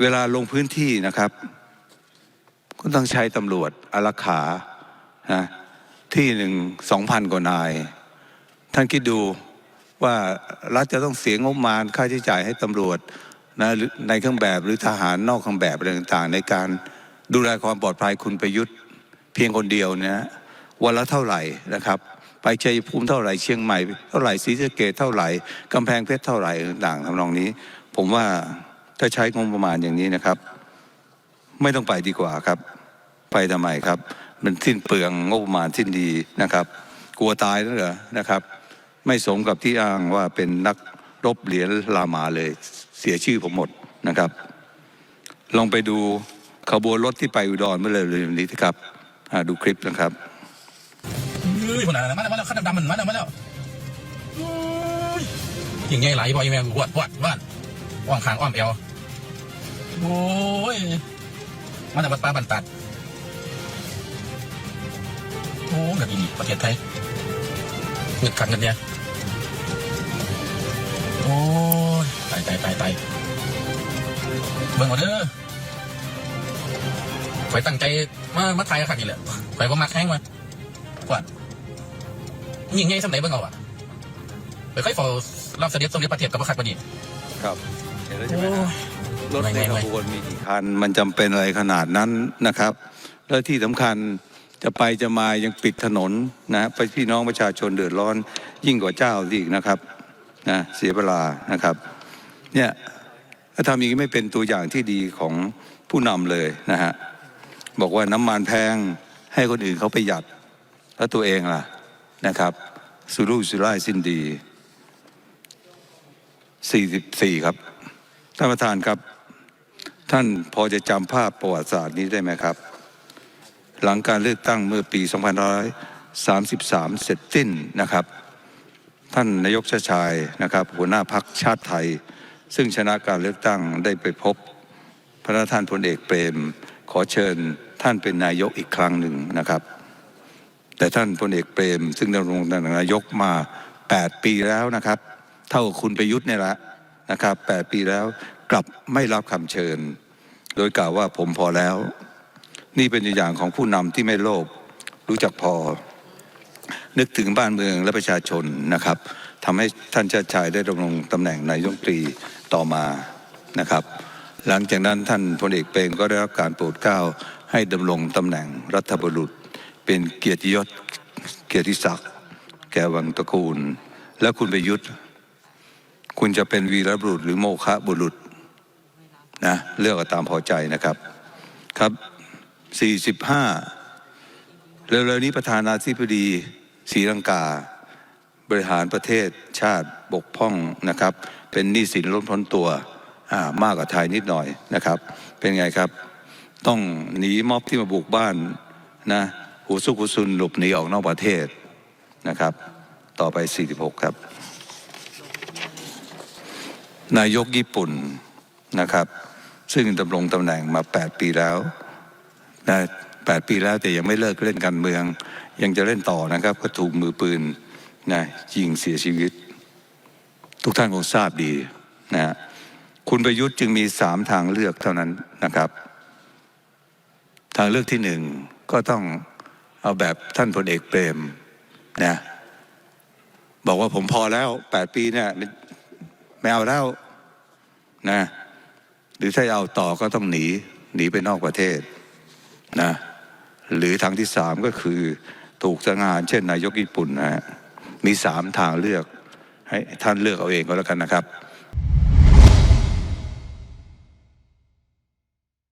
เวลาลงพื้นที่นะครับ ก็ต้องใช้ตำรวจอารักขานะที่หนึ่งสองพันกว่านาย ท่านคิดดูว่ารัฐจะต้องเสียงบประมาณค่าใช้จ่ายให้ตำรวจนะในเครื่องแบบหรือทหารนอกเครื่องแบบอะไรต่างๆ ในการดูแลความปลอดภัยคุณประยุทธ์ เพียงคนเดียวเนี่ยวันละเท่าไหร่นะครับ ไปชัยภูมิเท่าไหร่เชียงใหม่ เท่าไหร่ศรีสะเกดเท่าไหร่กำแพงเพชรเท่าไหร่ต่างๆทำนองนี้ ผมว่า ถ้าใช้งบประมาณอย่างนี้นะครับ ไม่ต้องไปดีกว่าครับ ไปทำไมครับ มันสิ้นเปลืองงบประมาณสิ้นดีนะครับ กลัวตายนั่นเหรอนะครับ ไม่สมกับที่อ้างว่าเป็นนักรบเหรียญลามาเลยเสียชื่อผมหมดนะครับ ลองไปดูขบวนรถที่ไปอุดรเมื่อเร็วๆนี้ครับดูคลิปนะครับเฮ้ยคนไหนมาแล้วมาแล้วขั้นดำๆมันมาแล้วมาแล้วอ้ยยิงไงไหลบ่อยแม่งวดวดวดว่างขางอ้อมเอว โอ้ยมาจากวัดป่าบันตัด โอ้แบบนี้ประเทศไทยเงึดขันกันเนี่ย โอ้ยตายตายตายตายเบิ่งเอาเด้อข่อยตั้งใจมามาไทยขันนี่แหละข่อยก็มักแห้งมากว่ายิงไงสำไหนเบิ่งเอาอะไปค่อยฟอรับเสด็จสมเด็จพระเทพกับพระคัดปานนี้ครับเห็นแล้วใช่ไหม รถในขบวนมีกี่คันมันจำเป็นอะไรขนาดนั้นนะครับ แล้วที่สำคัญจะไปจะมายังปิดถนนนะไปพี่น้องประชาชนเดือดร้อนยิ่งกว่าเจ้าอีกนะครับนะเสียเวลานะครับเนี่ยถ้าทำอย่างนี้ไม่เป็นตัวอย่างที่ดีของผู้นำเลยนะฮะบอกว่าน้ำมันแพงให้คนอื่นเขาประหยัด แล้วตัวเองล่ะนะครับ สุรุ่ยสุร่ายสิ้นดี 44 ครับท่านประธานครับ ท่านพอจะจำภาพประวัติศาสตร์นี้ได้ไหมครับ หลังการเลือกตั้งเมื่อปี 2533 เสร็จสิ้นนะครับ ท่านนายกชาชายนะครับ หัวหน้าพักชาติไทย ซึ่งชนะการเลือกตั้งได้ไปพบ พระท่านพลเอกเปรม ขอเชิญท่านเป็นนายกอีกครั้งหนึ่งนะครับ แต่ท่านพลเอกเปรม ซึ่งดำรงตำแหน่งนายกมา 8 ปีแล้วนะครับ เท่ากับคุณประยุทธ์เนี่ยแหละ นะครับ8ปีแล้วกลับไม่รับคำเชิญ โดยกล่าวว่าผมพอแล้ว นี่เป็นตัวอย่างของผู้นำที่ไม่โลภรู้จักพอ นึกถึงบ้านเมืองและประชาชนนะครับทำให้ท่านชาติชายได้ดำรงตำแหน่งนายกรัฐมนตรีต่อมานะครับ หลังจากนั้นท่านพลเอกเปรมก็ได้รับการโปรดเกล้าให้ดำรงตำแหน่งรัฐบุรุษ เป็นเกียรติยศเกียรติศักดิ์แก่วังตระกูล แล้วคุณประยุทธ์ คุณจะเป็นวีรบุรุษหรือโมฆะบุรุษนะเลือกตามพอใจนะครับครับ 45 เร็วๆนี้ประธานาธิบดีศรีลังกา บริหารประเทศชาติบกพร่องนะครับ เป็นหนี้สินล้นพ้นตัวมากกว่าไทยนิดหน่อยนะครับ เป็นไงครับ ต้องหนีม็อบที่มาบุกบ้านนะหูซุกหูซุนหลบหนีออกนอกประเทศนะครับ ต่อไป 46 ครับ นายกญี่ปุ่นนะครับ ซึ่งดำรงตำแหน่งมา 8 ปีแล้วนะ8ปีแล้วแต่ยังไม่เลิกเล่นการเมือง ยังจะเล่นต่อนะครับ ก็ถูกมือปืนนะยิงเสียชีวิต ทุกท่านคงทราบดีนะฮะคุณประยุทธ์จึงมีสามทางเลือกเท่านั้นนะครับ ทางเลือกที่หนึ่งก็ต้องเอาแบบท่านพลเอกเปรมนะบอกว่าผมพอแล้วแปดปีเนี่ย ไม่เอาแล้วนะหรือถ้าเอาต่อก็ต้องหนีหนีไปนอกประเทศนะหรือทางที่สามก็คือถูกสังหารเช่นนายกญี่ปุ่นนะฮะมีสามทางเลือกให้ท่านเลือกเอาเองก็แล้วกันนะครับ